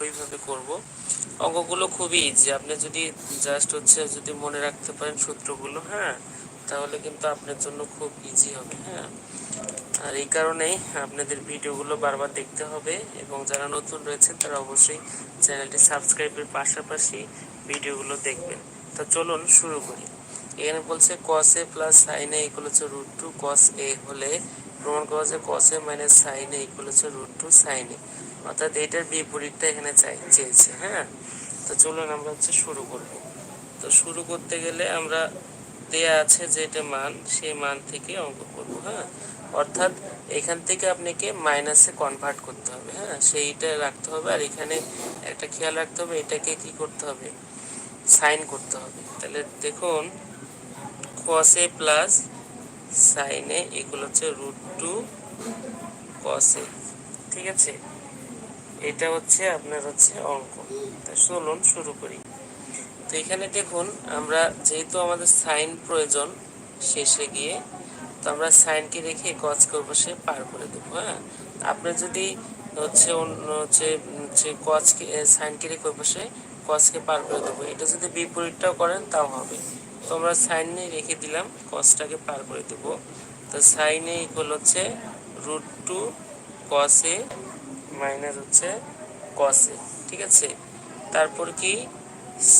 একইভাবে করব। অঙ্কগুলো খুবই ইজি আপনি যদি জাস্ট হচ্ছে যদি মনে রাখতে পারেন সূত্রগুলো হ্যাঁ? তাহলে কিন্তু আপনার জন্য খুব ইজি হবে হ্যাঁ? আর এই কারণেই আপনাদের ভিডিওগুলো বারবার দেখতে হবে এবং যারা নতুন রয়েছেন, তারা অবশ্যই চ্যানেলটি সাবস্ক্রাইবের পাশাপাশি ভিডিওগুলো দেখবেন। তো চলুন শুরু করি। এখানে বলছে কস এ প্লাস সাইন এ হচ্ছে রুট টু কস এ হলে প্রমাণ করা যায় cos A minus sine A equal হচ্ছে রুট টু সাইন এ অর্থাৎ এটার বিপরীতটা এখানে চাই, চেয়েছে হ্যাঁ? তো চলুন আমরা হচ্ছে শুরু করব। তো শুরু করতে গেলে আমরা দেয়া আছে যে এটা মান, সেই মান থেকে অঙ্ক করব হ্যাঁ? অর্থাৎ এখান থেকে আপনাকে মাইনাসে কনভার্ট করতে হবে হ্যাঁ? সেইটা রাখতে হবে আর এখানে একটা খেয়াল রাখতে হবে, এটাকে কি করতে হবে? সাইন করতে হবে। তাহলে দেখুন a প্লাস সাইন এগুলো হচ্ছে রুট টু a, ঠিক আছে? এটা হচ্ছে আপনার হচ্ছে অঙ্ক। তা চলুন শুরু করি। তো এখানে দেখুন, আমরা যেহেতু আমাদের সাইন প্রয়োজন শেষে গিয়ে, তো আমরা সাইনকে রেখে কজ করব সে পার করে দেবো হ্যাঁ? আপনি যদি হচ্ছে অন্য হচ্ছে হচ্ছে কজকে সাইনকে রেখে বসে কজকে পার করে দেবো। এটা যদি বিপরীতটাও করেন, তাও হবে। তো আমরা সাইনে রেখে দিলাম কজটাকে পার করে দেবো। তো সাইনে ইকুয়াল হচ্ছে রুট টু কসে মাইনাস হচ্ছে কসে ঠিক আছে? তারপর কি?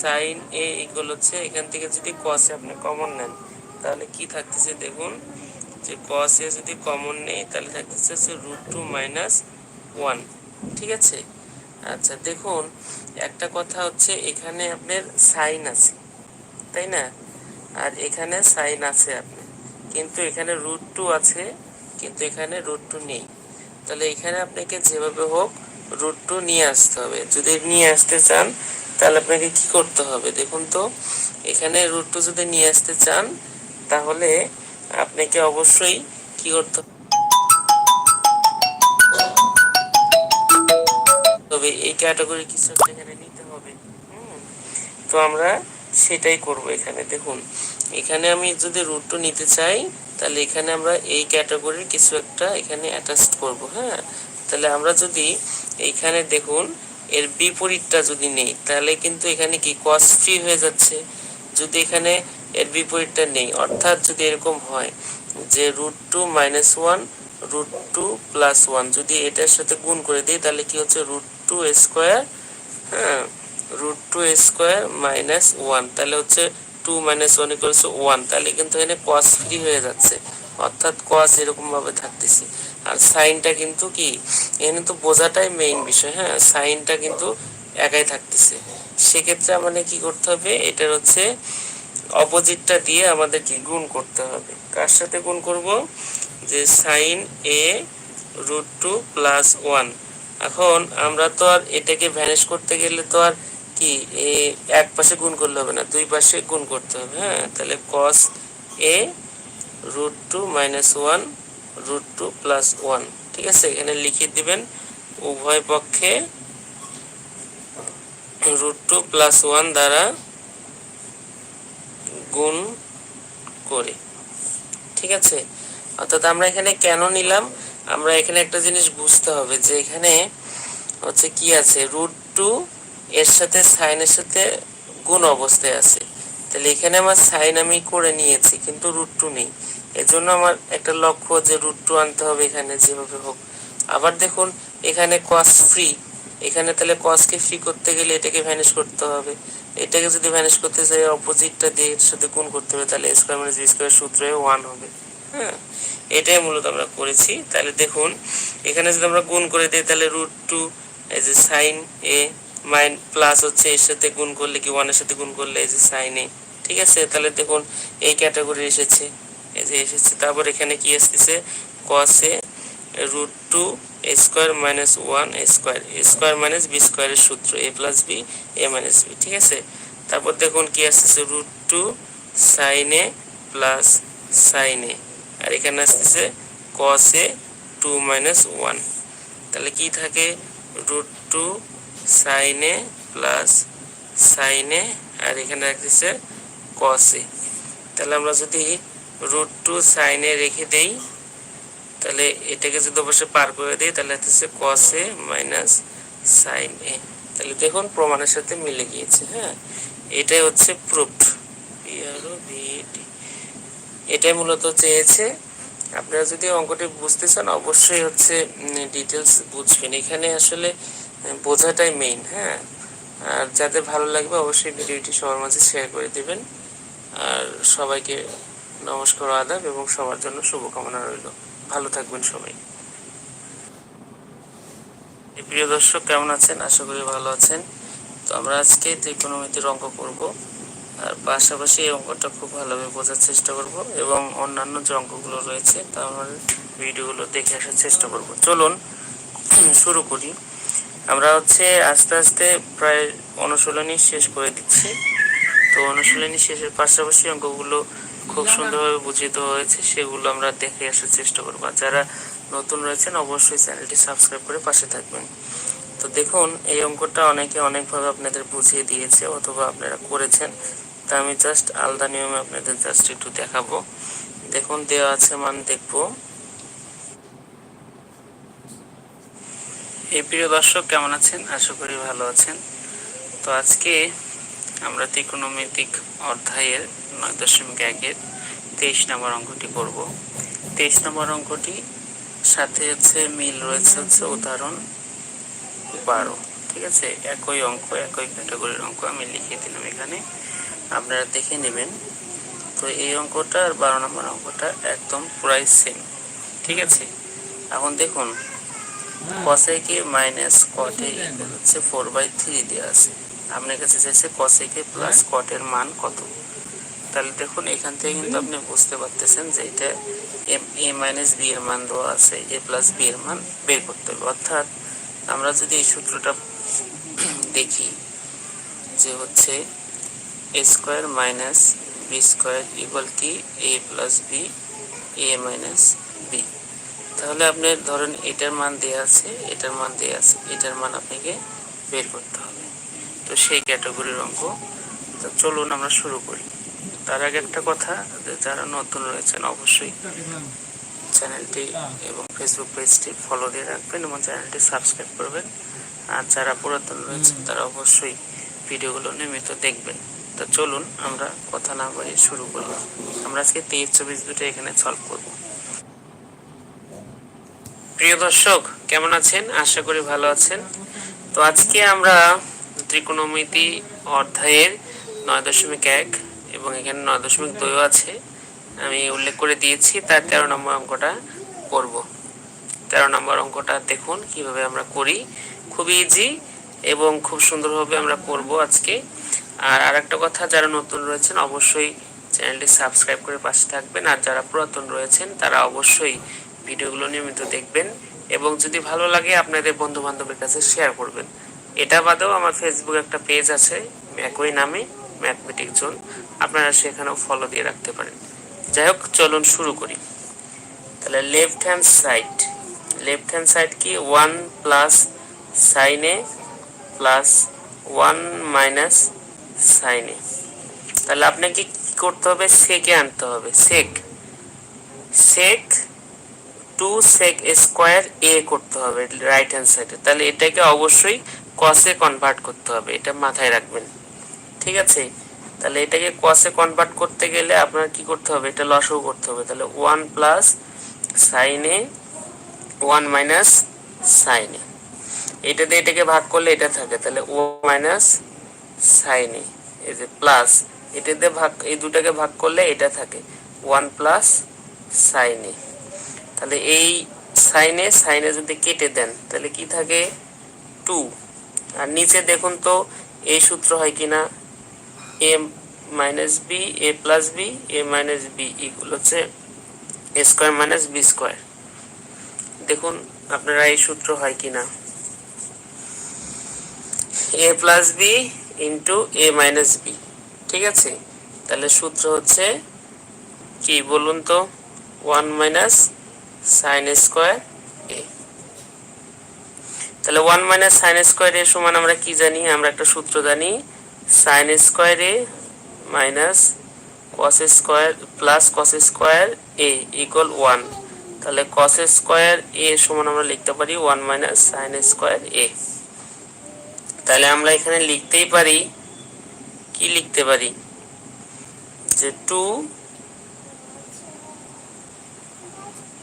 সাইন এ ইকুয়াল হচ্ছে এখান থেকে যদি কসে আপনি কমন নেন, তাহলে কি থাকতেছে দেখুন, যে কস যদি কমন নেই, তাহলে থাকতেছে হচ্ছে রুট টু মাইনাস ওয়ান ঠিক আছে? আচ্ছা দেখুন, একটা কথা হচ্ছে এখানে আপনার সাইন আছে, তাই না? আর এখানে সাইন আছে আপনি, কিন্তু এখানে রুট টু আছে, কিন্তু এখানে রুট টু নেই। তাহলে এখানে আপনাকে যেভাবে হোক রুট টু নিয়ে আসতে হবে। যদি নিয়ে আসতে চান, তাহলে আপনাকে কি করতে হবে? দেখুন তো, এখানে রুট টু যদি নিয়ে আসতে চান, তাহলে আপনাকে অবশ্যই কি করতে তবে এই ক্যাটাগরি কিছু এখানে নিতে হবে। তো আমরা সেটাই করব এখানে। দেখুন, এখানে আমি যদি রুট টু নিতে চাই তাহলে এখানে আমরা এই ক্যাটাগরির কিছু একটা এখানে অ্যাটাচ করব হ্যাঁ? তাহলে আমরা যদি এইখানে দেখুন, এর বিপরীতটা যদি নেই, তাহলে কিন্তু এখানে কি কস ফ্রি হয়ে যাচ্ছে? যদি এখানে এর বিপরীতটা নেই, অর্থাৎ যদি এরকম হয় যে root two minus one root two plus one যদি এটার সাথে গুণ করে দিই, তাহলে কি হচ্ছে? রুট টু স্কোয়ার হ্যাঁ? Root two square minus one তাহলে হচ্ছে two minus one equals one তাহলে কিন্তু এখানে কস ফ্রি হয়ে যাচ্ছে। অর্থাৎ কস এরকম ভাবে থাকতেছে। আর সাইনটা কিন্তু কি? এখানে তো বোঝাটাই মেইন বিষয় হ্যাঁ? সাইনটা কিন্তু একাই থাকতেছে। সেক্ষেত্রে আমাদের কি করতে হবে? এটার হচ্ছে অপোজিটটা দিয়ে আমাদের কি গুণ করতে হবে। কার সাথে গুণ করব? যে sine A root two plus one এখন আমরা তো আর এটাকে ভ্যানিশ করতে গেলে তো আর কি, এ এক পাশে গুণ করলে হবে না, দুই পাশে গুণ করতে হবে হ্যাঁ? তাহলে cos A root two minus one root two plus one ঠিক আছে? এখানে লিখে দিবেন, উভয় পক্ষে রুট টু প্লাস ওয়ান দ্বারা গুণ করে, ঠিক আছে? অর্থাৎ আমরা এখানে কেন নিলাম? আমরা এখানে একটা জিনিস বুঝতে হবে যে এখানে হচ্ছে কি আছে রুট টু এর সাথে সাইনের সাথে গুণ অবস্থায় আছে। তাহলে এখানে আমার সাইন আমি করে নিয়েছি, কিন্তু রুট টু নেই। এজন্য আমার একটা লক্ষ্য যে রুট টু আনতে হবে এখানে যেভাবে হোক। আবার দেখুন, এখানে কস ফ্রি এখানে তাহলে কসকে ফ্রি করতে গেলে এটাকে ভ্যানিশ করতে হবে। এটাকে যদি ভ্যানিশ করতে চাই অপোজিটটা দিয়ে এর সাথে গুণ করতে হবে, তাহলে স্কোয়ার মানে স্কোয়ার সূত্রে ওয়ান হবে। হ্যাঁ এটাই মূলত আমরা করেছি। তাহলে দেখুন, এখানে যদি আমরা গুণ করে দিই, তাহলে root two as A sine A minus plus হচ্ছে এর সাথে গুণ করলে কি ওয়ানের সাথে গুণ করলে এই যে সাইন এ, ঠিক আছে? তাহলে দেখুন এই ক্যাটাগরি এসেছে। এই যে এসেছে। তারপর এখানে কি এসেছে? কসে root two square minus one square square minus B স্কোয়ারের সূত্র A plus B A minus B ঠিক আছে? তারপর দেখুন কি আসতেছে? রুট টু সাইনে প্লাস সাইনে আর এখানে আসতেছে কসে টু মাইনাস ওয়ান তাহলে কি থাকে? রুট টু সাইনে প্লাস সাইনে আর এখানে রাখতেছে কসে তাহলে আমরা যদি রুট টু সাইনে রেখে দেই, তাহলে এটাকে যদি অবশ্যই পার করে দিই, তাহলে হচ্ছে কসে মাইনাস সাইন এ। তাহলে দেখুন প্রমাণের সাথে মিলে গিয়েছে হ্যাঁ? এটাই হচ্ছে প্রুফ এটাই মূলত চেয়েছে। আপনারা যদি অঙ্কটি বুঝতে চান, অবশ্যই হচ্ছে ডিটেলস বুঝবেন। এখানে আসলে বোঝাটাই মেইন হ্যাঁ? আর যাদের ভালো লাগবে অবশ্যই ভিডিওটি সবার মাঝে শেয়ার করে দিবেন। আর সবাইকে নমস্কার আদাব এবং সবার জন্য শুভকামনা রইল। ভালো থাকবেন সবাই। প্রিয় দর্শক, কেমন আছেন? আশা করি ভালো আছেন। তো আমরা আজকে ত্রিকোণমিতির অঙ্ক করব। আর পাশাপাশি এই অঙ্কটা খুব ভালোভাবে বোঝার চেষ্টা করব এবং অন্যান্য যে অঙ্কগুলো রয়েছে, তা আমার ভিডিওগুলো দেখে আসার চেষ্টা করব। চলুন, শুরু করি। আমরা হচ্ছে আস্তে আস্তে প্রায় অনুশীলনী শেষ করে দিচ্ছি। তো অনুশীলনী শেষের পাশাপাশি অঙ্কগুলো খুব সুন্দরভাবে বুঝিত হয়েছে, সেগুলো আমরা দেখে আসার চেষ্টা করব। যারা নতুন রয়েছেন, অবশ্যই চ্যানেলটি সাবস্ক্রাইব করে পাশে থাকবেন। তো দেখুন, এই অঙ্কটা অনেকে অনেকভাবে আপনাদের বুঝিয়ে দিয়েছে অথবা আপনারা করেছেন। তা আমি জাস্ট আলাদা নিয়মে আপনাদের জাস্ট একটু দেখাবো। দেখুন, দেওয়া আছে মান দেখব। এই প্রিয় দর্শক, কেমন আছেন? আশা করি ভালো আছেন। তো আজকে আমরা ত্রিকোণমিতিক অধ্যায়ের নয় দশমিক একের তেইশ নম্বর অঙ্কটি করব তেইশ নম্বর অঙ্কটি সাথে হচ্ছে মিল রয়েছে হচ্ছে উদাহরণ বারো, ঠিক আছে? একই অঙ্ক, একই ক্যাটাগরির অঙ্ক আমি লিখে দিলাম এখানে। আপনারা দেখে নেবেন। তো এই অঙ্কটা আর বারো নম্বর অঙ্কটা একদম প্রায় সেম ঠিক আছে? এখন দেখুন cosec A minus cot A equal হচ্ছে ফোর বাই থ্রি দেওয়া আছে। আপনার কাছে চাইছে কসেকে প্লাস কটের মান কত? তাহলে দেখুন, এখান থেকে কিন্তু আপনি বুঝতে পারতেছেন যে এটা এ মাইনাস বি এর মান দেওয়া আছে এ প্লাস বি এর মান বের করতে হবে। অর্থাৎ আমরা যদি এই সূত্রটা দেখি যে হচ্ছে A square minus B square equal কি? A plus B A minus B তাহলে আপনি ধরেন এটার মান দেওয়া আছে এটার মান দেওয়া আছে এটার মান আপনাকে বের করতে হবে। তো সেই ক্যাটাগরির অঙ্ক। তো চলুন আমরা শুরু করি। তার আগে একটা কথা যারা নতুন রয়েছেন অবশ্যই চ্যানেলটি এবং ফেসবুক পেজটি ফলো দিয়ে রাখবেন এবং চ্যানেলটি সাবস্ক্রাইব করবেন। আর যারা পুরাতন রয়েছেন তারা অবশ্যই ভিডিওগুলো নিয়মিত দেখবেন। তো চলুন আমরা কথা না বলে শুরু করি। আমরা আজকে তেইশ চব্বিশ দুটো এখানে সলভ করব। প্রিয় দর্শক, কেমন আছেন? আশা করি ভালো আছেন। তো আজকে আমরা ত্রিকোণমিতি অধ্যায়ের নয় দশমিক এক এবং এখানে নয় দশমিক দুইও আছে। আমি উল্লেখ করে দিয়েছি, তার তেরো নম্বর অঙ্কটা করব। তেরো নম্বর অঙ্কটা দেখুন কীভাবে আমরা করি। খুব ইজি এবং খুব সুন্দরভাবে আমরা করব আজকে। আর আরেকটা কথা, যারা নতুন রয়েছেন, অবশ্যই চ্যানেলটি সাবস্ক্রাইব করে পাশে থাকবেন। আর যারা পুরাতন রয়েছেন, তারা অবশ্যই ভিডিওগুলো নিয়মিত দেখবেন এবং যদি ভালো লাগে আপনাদের বন্ধু বান্ধবের কাছে শেয়ার করবেন। এটা বাদেও আমার ফেসবুক একটা পেজ আছে একই নামে ম্যাথমেটিক জোন আপনারা সেখানেও ফলো দিয়ে রাখতে পারেন। যাই হোক, চলুন শুরু করি। তাহলে left hand side left hand side কি? One plus sine A plus one minus sine A তাহলে আপনাকে কি করতে হবে? সেকে আনতে হবে। সেক সেক টু সেক স্কোয়ার এ করতে হবে রাইট হ্যান্ড সাইডে তাহলে এটাকে অবশ্যই কসে কনভার্ট করতে হবে, এটা মাথায় রাখবেন। ঠিক আছে? তাহলে এটাকে কসে কনভার্ট করতে গেলে আপনার কি করতে হবে? এটা লসও করতে হবে। তাহলে one plus sine A one minus sine A এটা দিয়ে এটাকে ভাগ করলে এটা থাকে। তাহলে ও মাইনাস সাইনে এই যে প্লাস এটা দিয়ে ভাগ, এই দুটাকে ভাগ করলে এটা থাকে। ওয়ান প্লাস সাইনে তাহলে এই সাইনে সাইনে যদি কেটে দেন, তাহলে কি থাকে? টু আর নিচে দেখুন তো, এই সূত্র হয় কি না A minus B A plus B A minus B equal হচ্ছে A square minus B square দেখুন, আপনারা এই সূত্র হয় কি না A plus B into A minus B ঠিক আছে? তাহলে সূত্র হচ্ছে কি বলুন তো? One minus sine square A তাহলে one minus sine square A সমান আমরা কি জানি? আমরা একটা সূত্র জানি। Sine square A minus cos square plus cos square A equal one তাহলে কস স্কোয়ার এ সমান আমরা লিখতে পারি one minus sine square A তাহলে আমরা এখানে লিখতেই পারি। কি লিখতে পারি? যে টু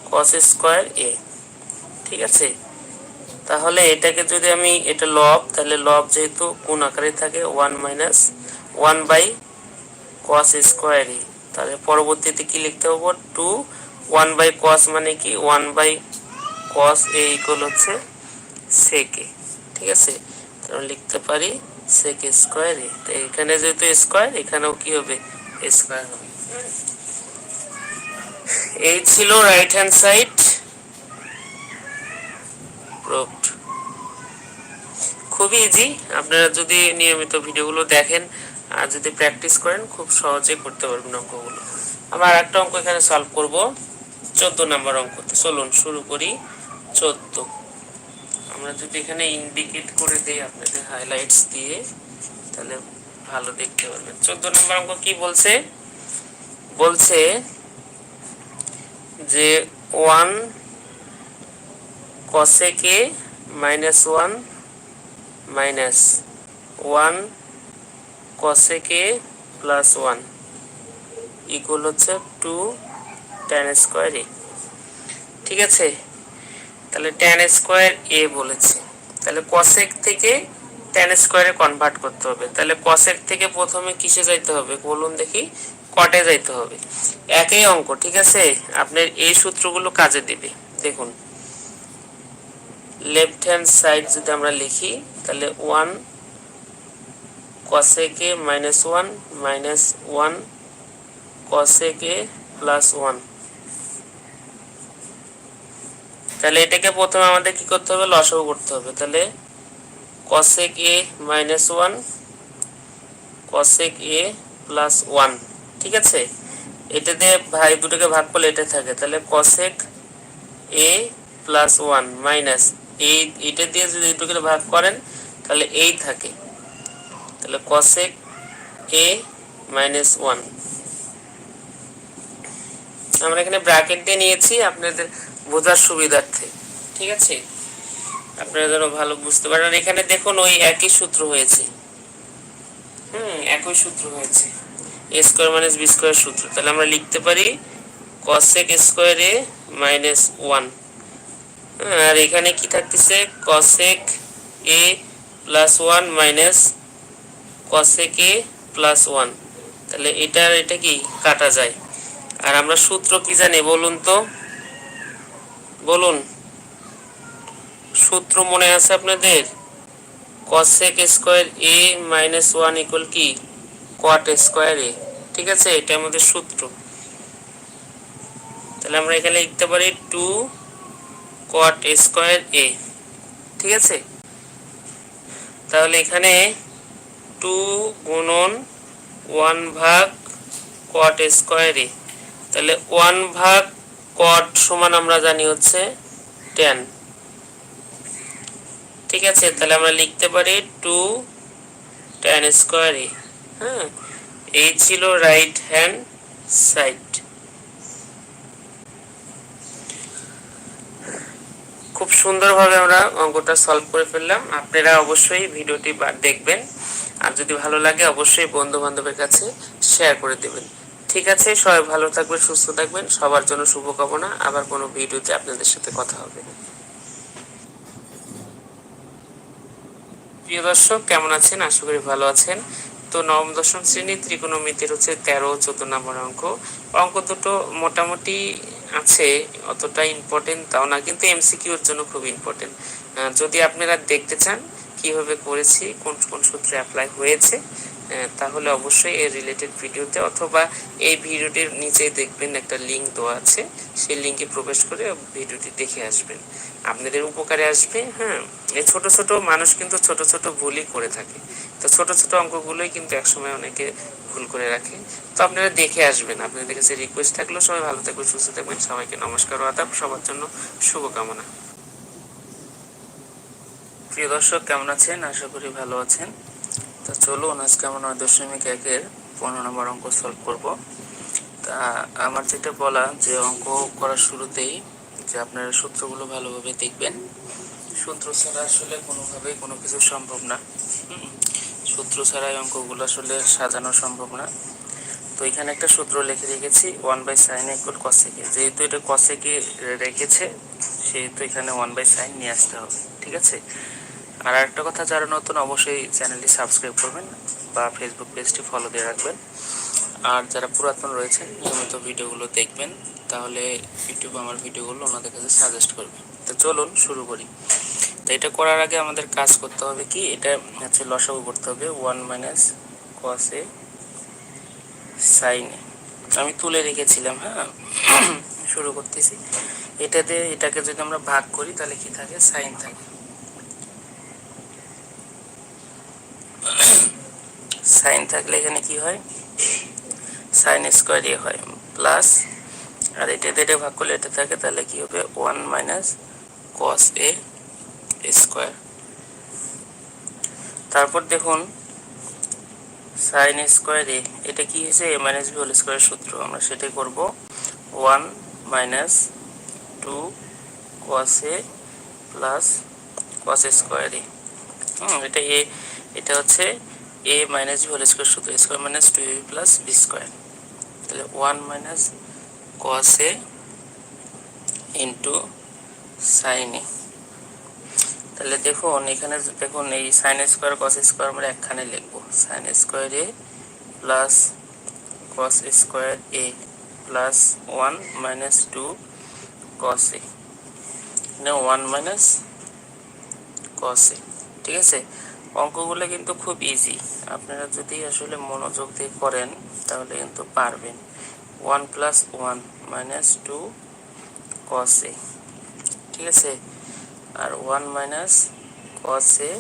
কস স্কোয়ার এ ঠিক আছে? তাহলে এটাকে যদি আমি, এটা লব তাহলে লব যেহেতু কোন আকারে থাকে? One minus one by cos square তাহলে পরবর্তীতে কি লিখতে হবে? টু ওয়ান বাই কস মানে কি? One by cos A equal হচ্ছে সেকে ঠিক আছে? তাহলে লিখতে পারি সেক স্কোয়ার এ তো এখানে যেহেতু স্কোয়ার এখানেও কি হবে? স্কোয়ার হবে। এই ছিল রাইট হ্যান্ড সাইড প্রুভড খুবই ইজি আপনারা যদি নিয়মিত ভিডিওগুলো দেখেন আর যদি প্র্যাকটিস করেন, খুব সহজে করতে পারবেন অঙ্কগুলো। আমরা একটা অঙ্ক এখানে সলভ করব। চোদ্দ নাম্বার অঙ্ক চলুন শুরু করি। চোদ্দ। আমরা যদি এখানে ইন্ডিকেট করে দিই আপনাদের হাইলাইটস দিয়ে, তাহলে ভালো দেখতে পারবেন। চোদ্দ নম্বর অঙ্ক কি বলছে? বলছে যে one cosec A minus one minus one cosec A plus one equal হচ্ছে টু টেন স্কোয়ার এ ঠিক আছে? তাহলে টেন স্কোয়ার এ বলেছে। তাহলে কসেক থেকে টেন স্কোয়ারে কনভার্ট করতে হবে। তাহলে কসেক থেকে প্রথমে কিসে যাইতে হবে? বলুন দেখি। কটে যাইতে হবে। একই অঙ্ক, ঠিক আছে? আপনার এই সূত্রগুলো কাজে দিবে। দেখুন। লেফট হ্যান্ড সাইড যদি আমরা লিখি, তাহলে one cosec A minus one minus one cosec A plus one তাহলে এটাকে প্রথমে আমাদের কি করতে হবে? লসাগু করতে হবে। তাহলে cosec A minus one cosec A plus one ঠিক আছে? এটা দিয়ে ভাই দুটোকে ভাগ করলে এটা থাকে। তাহলে cosec A plus one minus এই এটা দিয়ে যদি দুটোকে ভাগ করেন, তাহলে এই থাকে। তাহলে কসেক এ মাইনাস ওয়ান আমরা এখানে ব্র্যাকেট দিয়ে নিয়েছি আপনাদের বোঝার সুবিধার্থে। ঠিক আছে? আপনারা যেন ভালো বুঝতে পারেন। এখানে দেখুন ওই একই সূত্র হয়েছে। হুম, একই সূত্র হয়েছে। A square minus B square সূত্র। তাহলে আমরা লিখতে পারি cosec square A minus one আর এখানে কি থাকতেছে? Cosec A plus one minus cosec A plus one তাহলে এটা এটা কি? কাটা যায়। আর আমরা সূত্র কি জানি বলুন তো? বলুন। সূত্র মনে আছে আপনাদের? Cosec square A minus one equal কি? কোয়াট স্কোয়ার এ, ঠিক আছে? এটা আমাদের সূত্র। তাহলে আমরা এখানে লিখতে পারি টু কোয়াট স্কোয়ার এ ঠিক আছে? তাহলে এখানে টু গুণন ওয়ান ভাগ কোয়াট স্কোয়ার এ তাহলে ওয়ান ভাগ কট সমান আমরা জানি হচ্ছে টেন ঠিক আছে? তাহলে আমরা লিখতে পারি টু টেন স্কোয়ার এই ছিল রাইট হ্যান্ড সাইড খুব সুন্দরভাবে আমরা অঙ্কটা সলভ করে ফেললাম। আপনারা অবশ্যই ভিডিওটি দেখবেন। আর যদি ভালো লাগে, অবশ্যই বন্ধু বান্ধবের কাছে শেয়ার করে দেবেন। ঠিক আছে, সবাই ভালো থাকবেন, সুস্থ থাকবেন। সবার জন্য শুভকামনা। আবার কোনো ভিডিওতে আপনাদের সাথে কথা হবে। প্রিয় দর্শক, কেমন আছেন? আশা করি ভালো আছেন। তো নবম, দশম শ্রেণি, ত্রিকোণমিতির হচ্ছে তেরো, চোদ্দ নম্বর অঙ্ক। অঙ্ক দুটো মোটামুটি আছে, অতটা ইম্পর্টেন্ট তাও না, কিন্তু এমসিকিউর জন্য খুব ইম্পর্টেন্ট যদি আপনারা দেখতে চান কীভাবে করেছি, কোন কোন সূত্রে অ্যাপ্লাই হয়েছে তাহলে অবশ্যই এর রিলেটেড ভিডিওতে অথবা এই ভিডিওটির নিচে দেখবেন একটা লিঙ্ক দেওয়া আছে। সেই লিঙ্কে প্রবেশ করে ভিডিওটি দেখে আসবেন। আপনাদের উপকারে আসবে হ্যাঁ। এই ছোট ছোট মানুষ কিন্তু ছোট ছোট ভুলই করে থাকে। তো ছোট ছোট অঙ্কগুলোই কিন্তু একসময় অনেকে ভুল করে রাখে। তো আপনারা দেখে আসবেন। আপনাদের কাছে রিকোয়েস্ট থাকলেও সবাই ভালো থাকবেন, সুস্থ থাকবেন। সবাইকে নমস্কার আদাব। সবার জন্য শুভকামনা। প্রিয় দর্শক, কেমন আছেন? আশা করি ভালো আছেন। তো চলুন আজকে আমরা নয় দশমিক একের পনেরো নম্বর অঙ্ক সলভ করব। তা আমার যেটা বলা যে অঙ্ক করার শুরুতেই যে আপনারা সূত্রগুলো ভালোভাবে দেখবেন। সূত্র ছাড়া আসলে কোনোভাবেই কোনো কিছু সম্ভব না। সূত্র ছাড়া এই অঙ্কগুলো আসলে সাজানো সম্ভব না। তো এখানে একটা সূত্র লিখে রেখেছি one by sine equal cosec A যেহেতু এটা কসেকে রেখেছে, সেহেতু এখানে ওয়ান বাই সাইন নিয়ে আসতে হবে, ঠিক আছে? আর একটা কথা, যারা নতুন, অবশ্যই চ্যানেলটি সাবস্ক্রাইব করবেন বা ফেসবুক পেজটি ফলো দিয়ে রাখবেন। আর যারা পুরাতন রয়েছেন, নিয়মিত ভিডিওগুলো দেখবেন, তাহলে ইউটিউব আমার ভিডিওগুলো ওনাদের কাছে সাজেস্ট করবে তো চলুন, শুরু করি। তো এটা করার আগে আমাদের কাজ করতে হবে কি? এটা হচ্ছে লসাগু করতে হবে ওয়ান মাইনাস কসে সাইনে আমি তুলে রেখেছিলাম হ্যাঁ? শুরু করতেছি। এটা দিয়ে এটাকে যদি আমরা ভাগ করি, তাহলে কি থাকে? সাইন থাকে। সাইন থাকলে এখানে কি হয়? সাইন স্কোয়ার এ হয়, প্লাস আর এটা এটা ভাগ করলে এটা থাকে, তাহলে কি হবে? One minus cos A square. তারপর দেখুন, সাইন স্কোয়ার এটা কি হয়েছে? A minus B whole square সূত্র, আমরা সেটাই করব। One minus two cos A plus cos square A. হুম, এটা এ, এটা হচ্ছে A minus B whole square সূত্র square minus two A plus B square তাহলে one minus cos A into sine A তাহলে দেখুন, এখানে দেখুন, এই সাইন স্কোয়ার কস স্কোয়ার আমরা একখানে লিখব। Sine square A plus cos square A plus one minus two cos A one minus cos A ঠিক আছে? অঙ্কগুলো কিন্তু খুব ইজি আপনারা যদি আসলে মনোযোগ দিয়ে করেন, তাহলে কিন্তু পারবেন। One plus one minus two cos A ঠিক আছে? আর one minus cos A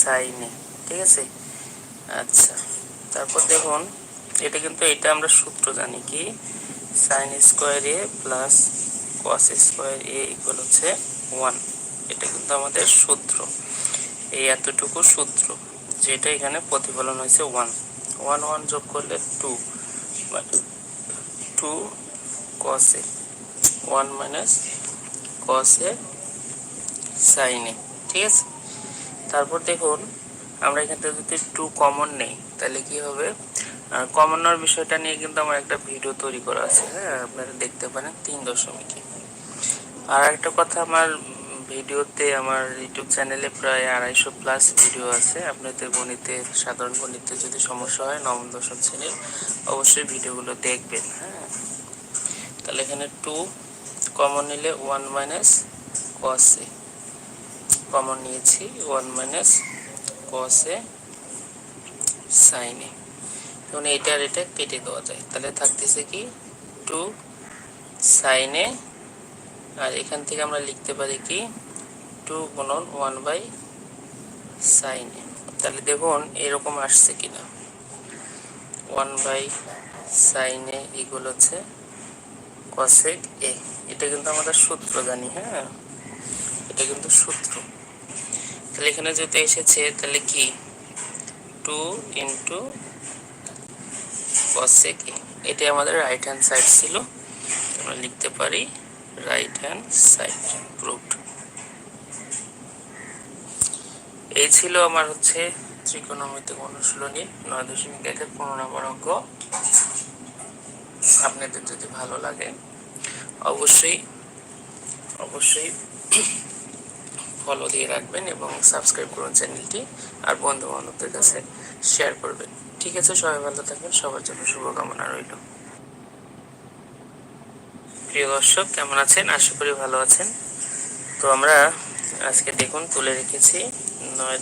sine ঠিক আছে? আচ্ছা তারপর দেখুন, এটা কিন্তু এটা আমরা সূত্র জানি কি? Sine square A plus cos square A equal হচ্ছে ওয়ান এটা কিন্তু আমাদের সূত্র। এই এতটুকু সূত্র, যেটা এখানে প্রতিফলন হয়েছে ওয়ান ওয়ান ওয়ান যোগ করলে two two cos A one minus cos A sine A ঠিক আছে? তারপর দেখুন, আমরা এখান থেকে যদি টু কমন নেই, তাহলে কি হবে? কমন নেওয়ার বিষয়টা নিয়ে কিন্তু আমার একটা ভিডিও তৈরি করা আছে। হ্যাঁ আপনারা দেখতে পারেন তিন দশমিকে। আর একটা কথা আমার ভিডিওতে আমার ইউটিউব চ্যানেলে প্রায় আড়াইশো প্লাস ভিডিও আছে। আপনাদের গণিতে, সাধারণ গণিতে যদি সমস্যা হয়, নবম, দশম শ্রেণির অবশ্যই ভিডিওগুলো দেখবেন হ্যাঁ। তাহলে এখানে টু কমন নিলে ওয়ান মাইনাস কস কমন নিয়েছি ওয়ান মাইনাস কস সাইন এখন এটা আর এটা কেটে দেওয়া যায়। তাহলে থাকতেছে কি? টু সাইন আর এখান থেকে আমরা লিখতে পারি কি? টু গুণন ওয়ান বাই সাইন তাহলে দেখুন এরকম আসছে কিনা। ওয়ান বাই সাইন ইগুলো হচ্ছে কসেক এ এটা কিন্তু আমাদের সূত্র জানি হ্যাঁ? এটা কিন্তু সূত্র। তাহলে এখানে যেহেতু এসেছে, তাহলে কি? টু ইন্টু কসেক এ এটা আমাদের রাইট হ্যান্ড সাইড ছিল। আমরা লিখতে পারি রাইট হ্যান্ড সাইড প্রুভড এই ছিল আমার হচ্ছে ত্রিকোণমিতিক অনুশীলনী, নয় দশমিক একের পনেরো নম্বর অঙ্ক। আপনাদের যদি ভালো লাগে, অবশ্যই অবশ্যই ফলো দিয়ে রাখবেন এবং সাবস্ক্রাইব করুন চ্যানেলটি আর বন্ধু বান্ধবদের কাছে শেয়ার করবেন। ঠিক আছে, সবাই ভালো থাকবেন, সবার জন্য শুভকামনা রইল। প্রিয় দর্শক, কেমন আছেন? আশা করি ভালো আছেন। তো আমরা আজকে দেখুন, তুলে রেখেছি নয়